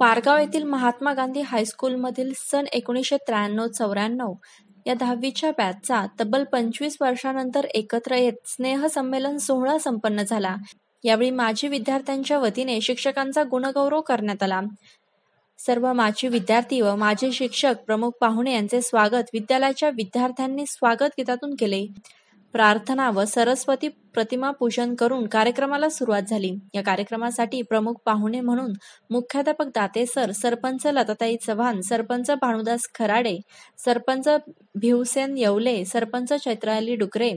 पारगाव येथील महात्मा गांधी हायस्कूलमधील सन एकोणीसशे त्र्याण्णव चौऱ्याण्णव या दहावीच्या बॅचचा तब्बल पंचवीस वर्षानंतर एकत्र येत स्नेहसंमेलन सोहळा संपन्न झाला. यावेळी माजी विद्यार्थ्यांच्या वतीने शिक्षकांचा गुणगौरव करण्यात आला. सर्व माजी विद्यार्थी व माजी शिक्षक प्रमुख पाहुणे यांचे स्वागत विद्यालयाच्या विद्यार्थ्यांनी स्वागत गीतातून केले. प्रार्थना व सरस्वती प्रतिमा पूजन करून कार्यक्रमाला सुरुवात झाली. या कार्यक्रमासाठी प्रमुख पाहुणे म्हणून मुख्याध्यापक दाते सर सरपंच लताताई चव्हाण सरपंच भानुदास खराडे सरपंच भिवसेन येवले सरपंच चैत्राली डुकरे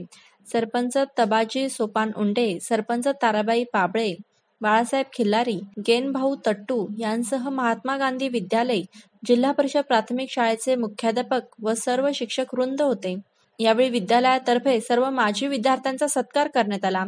सरपंच तबाजी सोपान उंडे सरपंच ताराबाई पाबळे बाळासाहेब खिल्लारी गेनभाऊ तट्टू यांसह महात्मा गांधी विद्यालय जिल्हा परिषद प्राथमिक शाळेचे मुख्याध्यापक व सर्व शिक्षक वृंद होते. यावेळी विद्यालयातर्फे सर्व माजी विद्यार्थ्यांचा सत्कार करण्यात आला.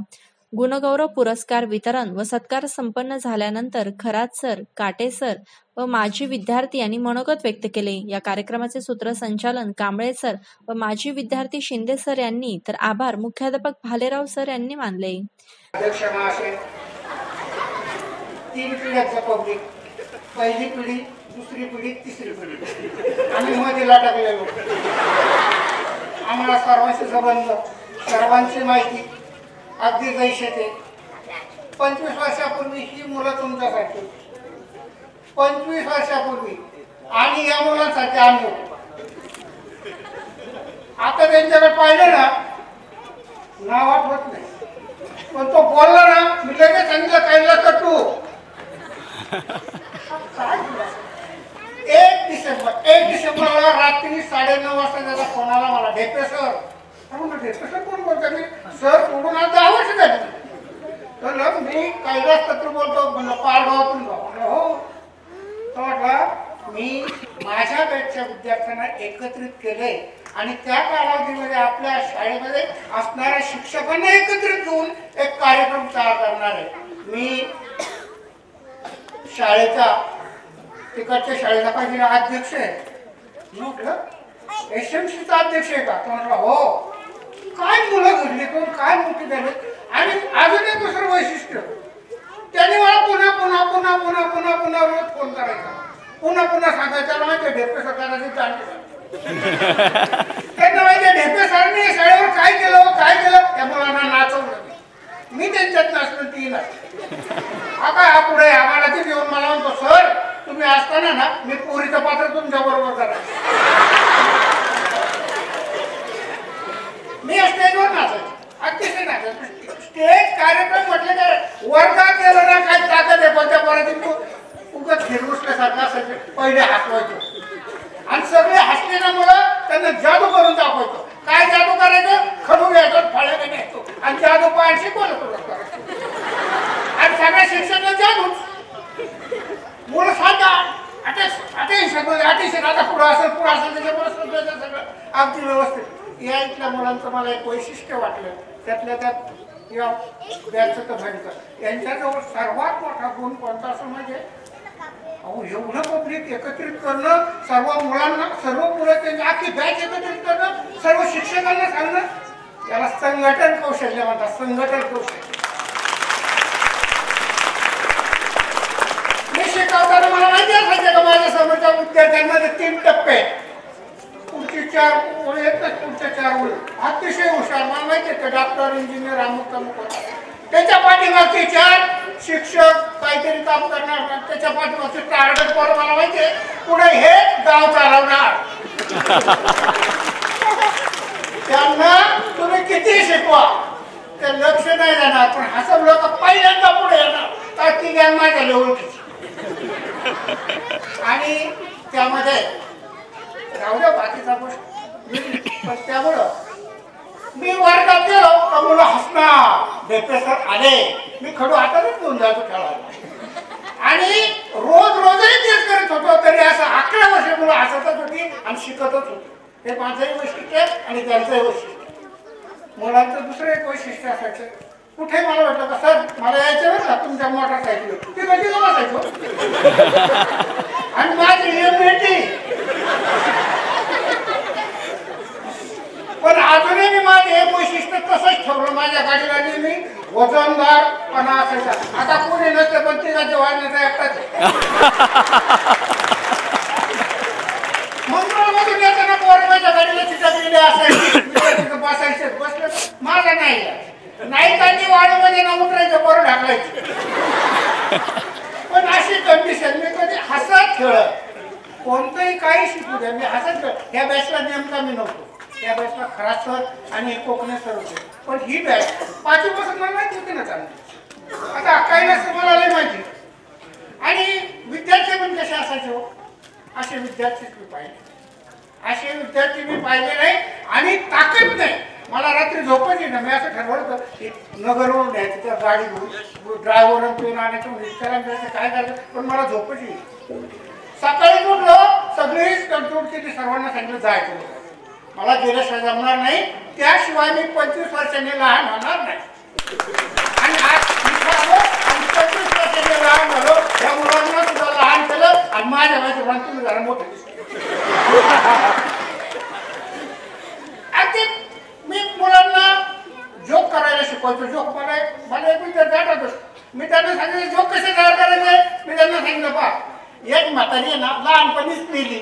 गुणगौरव पुरस्कार वितरण व सत्कार संपन्न झाल्यानंतर खरात सर काटे सर व माजी विद्यार्थी यांनी मनोगत व्यक्त केले. या कार्यक्रमाचे सूत्रसंचालन कांबळे सर व माजी विद्यार्थी शिंदे सर यांनी. तर आभार मुख्याध्यापक भालेराव सर यांनी मानले. तीन पिढ्याचं पब्लिक पहिली पिढी दुसरी पिढी तिसरी पिढी. आणि मध्ये टाकलेलो. आम्हाला सर्वांचे संबंध सर्वांची माहिती अगदी जैसे येते पंचवीस वर्षापूर्वी ही मुलं तुमच्यासाठी. पंचवीस वर्षापूर्वी आणि या मुलांसाठी आम्ही. आता त्यांच्याकडे पाहिलं ना नाव आठवत नाही. पण तो बोलला ना मी लगेच सांगितलं काहीला कटू. काय एक डिसेंबर एक डिसेंबरला रात्री साडेनऊ वाजता त्याचा फोन आला मला? ढेपे सर. तर ढेपे सर कोण बोलतो मी सर सोडून आज दहा वर्ष झाली. तर मी कैलास तत्र बोलतो. म्हणलं पारगावातून जाऊ. म्हणलं हो. तो मी माझ्या बॅचच्या विद्यार्थ्यांना एकत्रित केले. आणि त्या कालावधीमध्ये आपल्या शाळेमध्ये असणाऱ्या शिक्षकांना एकत्रित घेऊन एक कार्यक्रम तयार करणार आहे. मी शाळेचा तिकडच्या शाळेचा पाहिजे अध्यक्ष आहे. म्हटलं एस एम सीचा अध्यक्ष आहे का? तो म्हटलं हो. काय मुलं घडली कोण? काय मोठी झाली? आणि अजून एक दुसरं वैशिष्ट्य. त्याने मला पुन्हा पुन्हा पुन्हा पुन्हा पुन्हा पुन्हा रोज फोन करायचा. पुन्हा पुन्हा सांगायचं माहिती ढेपे सरकारला त्यांना माहिती ढेपे सरने शाळेवर काय केलं? काय केलं? त्या मुलांना नाचवलं मी त्यांच्यात नाचलो ती नाचली आता हा पुढे आम्हाला ते घेऊन मला म्हणतो सर तुम्ही असताना ना मी मात्र तुमच्या बरोबर करा मी स्टेजवर नाचायचो अतिशय नाचायचो स्टेज कार्यक्रम म्हटलं तर वर्गात गेलं ना काय ताकद आहे पण त्या पोराची उगत फिरवसल्यासारखं असायचं पहिले हसवायचो. आणि सगळे हसले ना मुलं त्यांना जादू करून दाखवायचो. काय जादू करायचं? खडू घ्यायचो फळ्याने घ्यायचो आणि जादू पाय शिकवलं आणि सगळ्या शिक्षकांना जादू मुलं सांगा अटेन्शन अटेन्शन आता पुढं असेल पुढं असेल त्याच्यामुळे सगळं अगदी व्यवस्थित. या इथल्या मुलांचं मला एक वैशिष्ट्य वाटलं. त्यातल्या त्यात या बॅचचं तर भाडीचं यांच्याजवळ सर्वात मोठा गुण कोणता असं म्हणजे अहो एवढं पब्लिक एकत्रित करणं सर्व मुलांना सर्व मुलं त्यांची आखी बॅच एकत्रित करणं सर्व शिक्षकांना सांगणं याला संघटन कौशल्य म्हणतात संघटन कौशल्य मी शिकवताना मला माहिती असायचं समोरच्या विद्यार्थ्यांमध्ये तीन टप्पे. पुढची चार ओळी पुढच्या चार ओळी. अतिशय हुशार मला माहिती आहे डॉक्टर इंजिनियर अमुक अमुक त्याच्या पाठीमागचे चार शिक्षक काहीतरी काम करणार त्याच्या पाठीमागचे टार्गेट पर मला माहिती आहे. पुढे हे गाव चालवणार. त्यांना तुम्ही किती शिकवा? ते लक्ष नाही जाणार पण हसब लोक पहिल्यांदा पुढे येणार. ताकी ज्ञान माझ्या ओळखीची. आणि त्यामध्ये राहू द्या बाकीचा गोष्ट पण त्यामुळं मी वर्गात गेलो का मुलं हसणार डेप्रेसर आले. मी खडू हातातच घेऊन जातो खेळायला. आणि रोज रोजही तेच करत होतो तरी असं अकरा वर्ष मुलं हसतच होती आणि शिकतच होती. हे माझंही वैशिष्ट्य आहे आणि त्यांचंही वैशिष्ट्य मुलांचं दुसरं एक वैशिष्ट्य असायचं. कुठे मला वाटलं का सर मला यायचं बरं का? तुमच्या मोटरसायकल ते कधी बसायचो आणि माझी इम्युनिटी पण अजूनही मी माझं एक वैशिष्ट्य तसंच ठेवलं माझ्या गाडीला नेहमी. वजनदार पण असायचा आता कोणी नसतं पण तिला जेव्हा पाण्याचा एकटाच आहे. मंगळमधून येताना पोरबाच्या गाडीला तिथं गेले असायचे तिथं बसायचे बसले माझा नाही नाही त्यांनी वाळूमध्ये ना उतरायचं बरं ढाकलायचं पण अशी कंडिशन मी कधी हसत खेळत कोणतंही काही शिकू द्या मी हसत खेळ त्या नेमका मी नव्हतो. त्या बॅचला खरा सर आणि कोकणे सर होते. पण ही बॅच पाचवीपासून मला माहिती होती ना चांगली. आता काही नसतं मला लय माहिती आणि विद्यार्थी पण कसे असायचे हो? असे विद्यार्थीच मी पाहिले. असे विद्यार्थी मी पाहिले नाही आणि ताकद नाही. मला रात्री झोपच येईना. मी असं ठरवलं होतं की नगरवरून द्यायचं त्या गाडी घेऊन. ड्रायव्हर पेन आणायचं रिक्षाला द्यायचं काय करायचं पण मला झोपच येईल तडजोड केली सर्वांना सांगितलं जायचं मला गेल्याशिवाय जमणार नाही त्याशिवाय मी पंचवीस वर्षांनी लहान होणार नाही. आणि आज आणि पंचवीस वर्षांनी लहान झालो त्या मुलांना सुद्धा लहान केलं आणि माझ्या माझ्या म्हणून तुम्ही जरा मोठे आणि मी मुलांना जोक करायला शिकवायचो जोक मला मला मी विद्यार्थी आठवतो मी त्यांना सांगितलं जोक कसे तयार करायचे? मी त्यांना सांगितलं पा एक म्हातारी आहे ना लहानपणीच मेली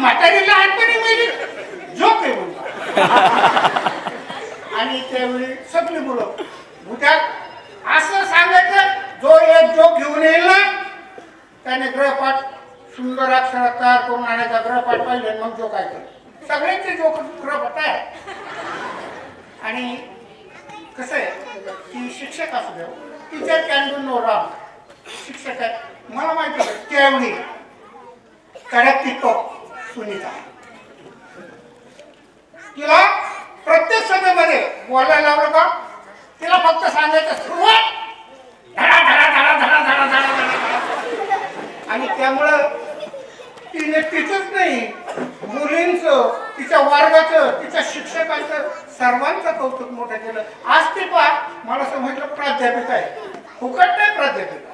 म्हातारी लहानपणी मुली. झोप आहे म्हणता आणि त्यावेळी सगळी मुलं उद्या असं सांगायचं जो एक जोक घेऊन येईल ना त्याने ग्रहपाठ सुंदर अक्षरात तयार करून आणायचा. ग्रहपाठ पाहिजे मग जोक ऐकलं. सगळ्यांचे जोक ग्रहपाठ आहे. आणि कसं आहे की शिक्षक असू द्या teacher can do no wrong शिक्षक आहे. मला माहिती त्यावेळी कडक टिकटॉक सुनीता. तिला प्रत्येक सभेमध्ये बोलायला लावलं का? तिला फक्त सांगायचं सुरुवात. धडा धडा धडा धडा धडा धडा धडा. आणि त्यामुळं तिने तिचंच नाही मुलींचं तिच्या वर्गाचं तिच्या शिक्षकांचं सर्वांचं कौतुक मोठं केलं. आज ते पा मला समजलं प्राध्यापिका आहे. फुकट नाही प्राध्यापिका.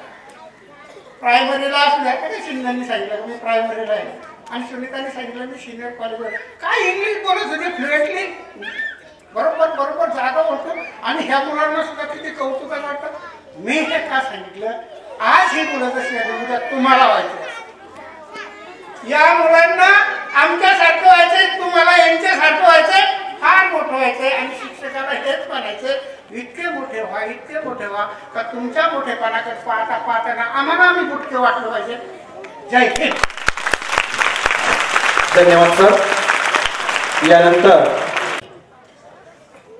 प्रायमरीला असल्याकडे तरी शिंदेनी सांगितलं मी प्रायमरीला आहे. आणि सुनीताने सांगितलं मी सिनियर कॉलेजवर काय इंग्लिश बोलत होते फ्लुएंटली बरोबर बरोबर जागा होतो. आणि ह्या मुलांना सुद्धा किती कौतुकात वाटतं? मी हे का सांगितलं? आज ही मुलं जशी आहे उद्या तुम्हाला व्हायचं या मुलांना आमच्यासारखं व्हायचंय तुम्हाला यांच्यासारखं व्हायचंय. फार मोठं व्हायचंय आणि शिक्षकाला हेच म्हणायचं इतके मोठे व्हा इतके मोठे व्हा का तुमच्या मोठेपणाकडे पाहता पाहताना आम्हाला आम्ही गुटके वाटलं पाहिजे. जय हिंद. धन्यवाद सर. यानंतर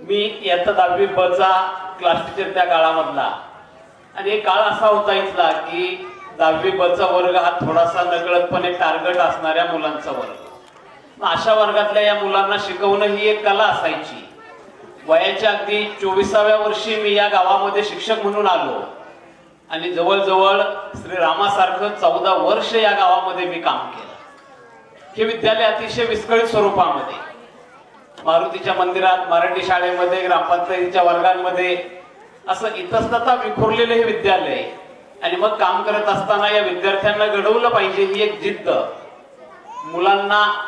मी इयत्ता दहावी बचा क्लास टीचर त्या काळामधला. आणि एक काळ असा होता इथला की दहावी बचा वर्ग हा थोडासा नकळतपणे टार्गेट असणाऱ्या मुलांचा वर्ग. अशा वर्गातल्या या मुलांना शिकवणं ही एक कला असायची. वयाच्या अगदी चोवीसाव्या वर्षी मी या गावामध्ये शिक्षक म्हणून आलो. आणि जवळजवळ श्रीरामासारखं चौदा वर्ष या गावामध्ये मी काम केलं. हे विद्यालय अतिशय विस्कळीत स्वरूपामध्ये. मारुतीच्या मंदिरात मराठी शाळेमध्ये ग्रामपंचायतीच्या वर्गांमध्ये असं इतस्तता विखुरलेलं हे विद्यालय आणि मग काम करत असताना या विद्यार्थ्यांना घडवलं पाहिजे ही एक जिद्द. मुलांना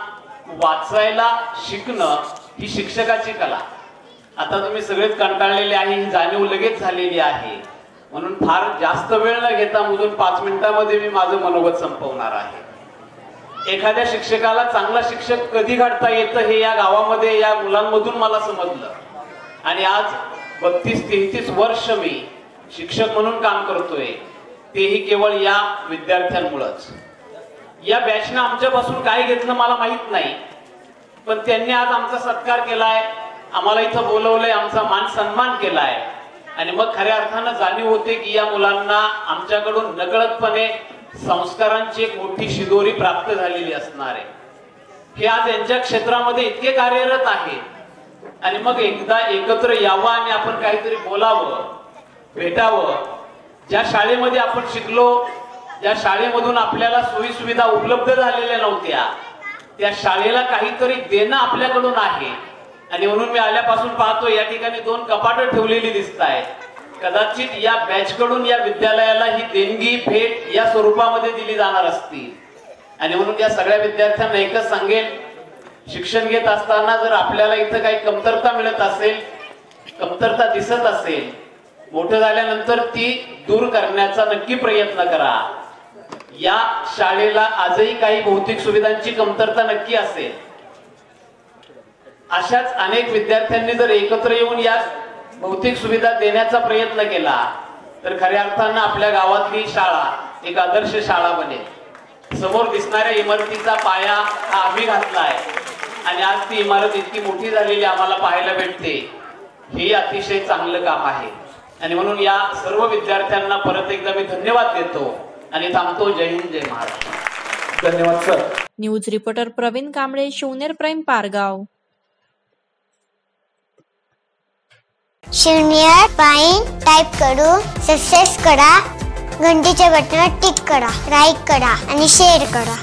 वाचायला शिकणं ही शिक्षकाची कला. आता तुम्ही सगळेच कंटाळलेले आहे ही जाणीव लगेच झालेली आहे. म्हणून फार जास्त वेळ न घेता मधून पाच मिनिटांमध्ये मी माझं मनोगत संपवणार आहे. एखाद्या शिक्षकाला चांगला शिक्षक कधी घडता येतं हे या गावामध्ये या मुलांमधून मला समजलं. आणि आज बत्तीस तेहतीस वर्ष मी शिक्षक म्हणून काम करतोय. तेही केवळ या विद्यार्थ्यांमुळंच. या बॅचनं आमच्यापासून काय घेतलं मला माहीत नाही. पण त्यांनी आज आमचा सत्कार केलाय आम्हाला इथं बोलवलंय आमचा मान सन्मान केलाय. आणि मग खऱ्या अर्थानं जाणीव होते की या मुलांना आमच्याकडून नकळतपणे संस्कारांची एक मोठी शिदोरी प्राप्त झालेली असणार आहे. हे आज यांच्या क्षेत्रामध्ये इतके कार्यरत आहे. आणि मग एकदा एकत्र यावं आणि आपण काहीतरी बोलावं भेटावं. ज्या शाळेमध्ये आपण शिकलो ज्या शाळेमधून आपल्याला सोयी सुविधा उपलब्ध झालेल्या नव्हत्या त्या शाळेला काहीतरी देणं आपल्याकडून आहे. आणि म्हणून मी आल्यापासून पाहतो या ठिकाणी दोन कपाटं ठेवलेली दिसत आहेत कदाचित या बॅच कडून या विद्यालयाला ही देणगी भेट या स्वरूपामध्ये दिली जाणार असती. आणि म्हणून या सगळ्या विद्यार्थ्यांना एकच सांगेल शिक्षण घेत असताना जर आपल्याला इथं काही कमतरता मिळत असेल कमतरता दिसत असेल मोठं झाल्यानंतर ती दूर करण्याचा नक्की प्रयत्न करा. या शाळेला आजही काही भौतिक सुविधांची कमतरता नक्की असेल. अशाच अनेक विद्यार्थ्यांनी जर एकत्र येऊन या भौतिक सुविधा देण्याचा प्रयत्न केला तर खऱ्या अर्थानं आपल्या गावातली शाळा एक आदर्श शाळा बनेल. समोर दिसणाऱ्या इमारतीचा पाया हा आम्ही घातला आहे आणि आज ती इमारत इतकी मोठी झालेली आम्हाला पाहायला भेटते. हे अतिशय चांगलं काम आहे. आणि म्हणून या सर्व विद्यार्थ्यांना परत एकदा मी धन्यवाद देतो. आणि थांबतो जय हिंद जय महाराष्ट्र. धन्यवाद sir news reporter Pravin Kamble Shivner prime Pargaon. शून्य पाईन टाईप करून सक्सेस करा घंटीच्या बटनावर टिक करा लाईक करा आणि शेअर करा.